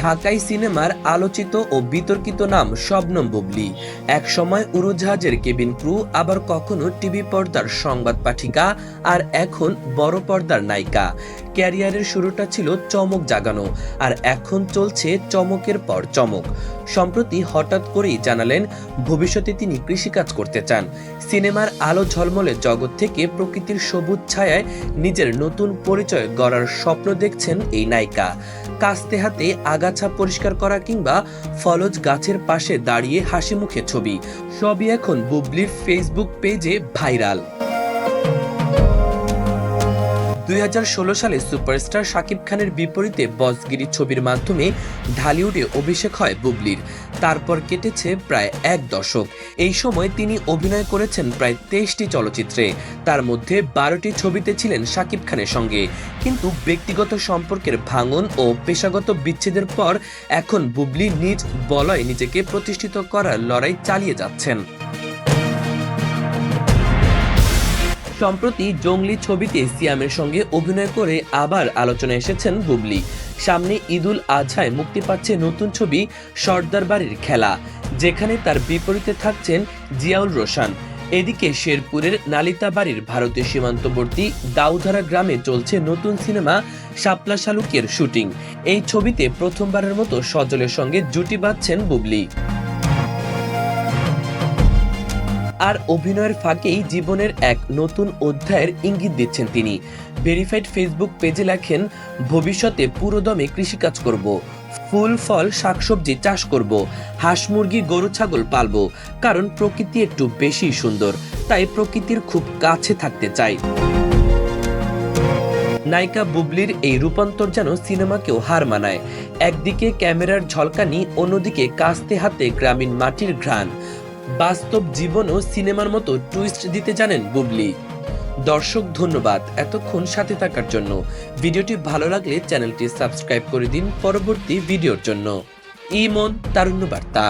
ঢাকাই সিনেমার আলোচিত ও বিতর্কিত নাম শবনম বুবলি। একসময় উড়োজাহাজের কেবিন ক্রু, আবার কখনো টিভি পর্দার সংবাদ পাঠিকা, আর এখন বড় পর্দার নায়িকা। ক্যারিয়ারের শুরুটা ছিল চমক জাগানো, আর এখন চলছে চমকের পর চমক। সম্প্রতি হঠাৎ করেই জানালেন, ভবিষ্যতে তিনি কৃষিকাজ করতে চান। সিনেমার আলো ঝলমলে জগৎ থেকে প্রকৃতির সবুজ ছায়ায় নিজের নতুন পরিচয় গড়ার স্বপ্ন দেখছেন এই নায়িকা। কাস্তে হাতে আগাছা পরিষ্কার করা কিংবা ফলজ গাছের পাশে দাঁড়িয়ে হাসি মুখে ছবি। সবই এখন বুবলির ফেসবুক পেজে ভাইরাল। দুই হাজার ষোলো সালে সুপারস্টার শাকিব খানের বিপরীতে বসগিরি ছবির মাধ্যমে ঢালিউডে অভিষেক হয় বুবলির। তারপর কেটেছে প্রায় এক দশক। এই সময় তিনি অভিনয় করেছেন প্রায় তেইশটি চলচ্চিত্রে। তার মধ্যে বারোটি ছবিতে ছিলেন শাকিব খানের সঙ্গে। কিন্তু ব্যক্তিগত সম্পর্কের ভাঙন ও পেশাগত বিচ্ছেদের পর এখন বুবলি নিজ বলয় নিজেকে প্রতিষ্ঠিত করার লড়াই চালিয়ে যাচ্ছেন। সম্প্রতি জঙ্গলি ছবিতে সিয়ামের সঙ্গে অভিনয় করে আবার আলোচনায় এসেছেন বুবলি সামনে ঈদুল আজহায় মুক্তি পাচ্ছে নতুন ছবি সর্দার বাড়ির খেলা, যেখানে তার বিপরীতে থাকছেন জিয়াউল রোশান। এদিকে শেরপুরের নালিতা বাড়ির ভারতীয় সীমান্তবর্তী দাউধারা গ্রামে চলছে নতুন সিনেমা শাপলা শালুকের শুটিং। এই ছবিতে প্রথমবারের মতো সজলের সঙ্গে জুটি বাঁধছেন বুবলি আর অভিনয়ের ফাঁকেই জীবনের এক নতুন অধ্যায়ের ইঙ্গিত দিচ্ছেন তিনি। ভেরিফাইড ফেসবুক পেজে লেখেন, ভবিষ্যতে পুরোদমে কৃষিকাজ করব, ফুল, ফল, শাকসবজি চাষ করব, হাঁস, মুরগি, গরু, ছাগল পালবো, কারণ প্রকৃতি একটু বেশি সুন্দর, তাই প্রকৃতির খুব কাছে থাকতে চাই। নায়িকা বুবলির এই রূপান্তর যেন সিনেমাকেও হার মানায়। একদিকে ক্যামেরার ঝলকানি, অন্যদিকে কাস্তে হাতে গ্রামীণ মাটির ঘ্রাণ। বাস্তব জীবনও সিনেমার মতো টুইস্ট দিতে জানেন বুবলি। দর্শক, ধন্যবাদ এতক্ষণ সাথে থাকার জন্য। ভিডিওটি ভালো লাগলে চ্যানেলটি সাবস্ক্রাইব করে দিন পরবর্তী ভিডিওর জন্য। ইমন তারুণ্য বার্তা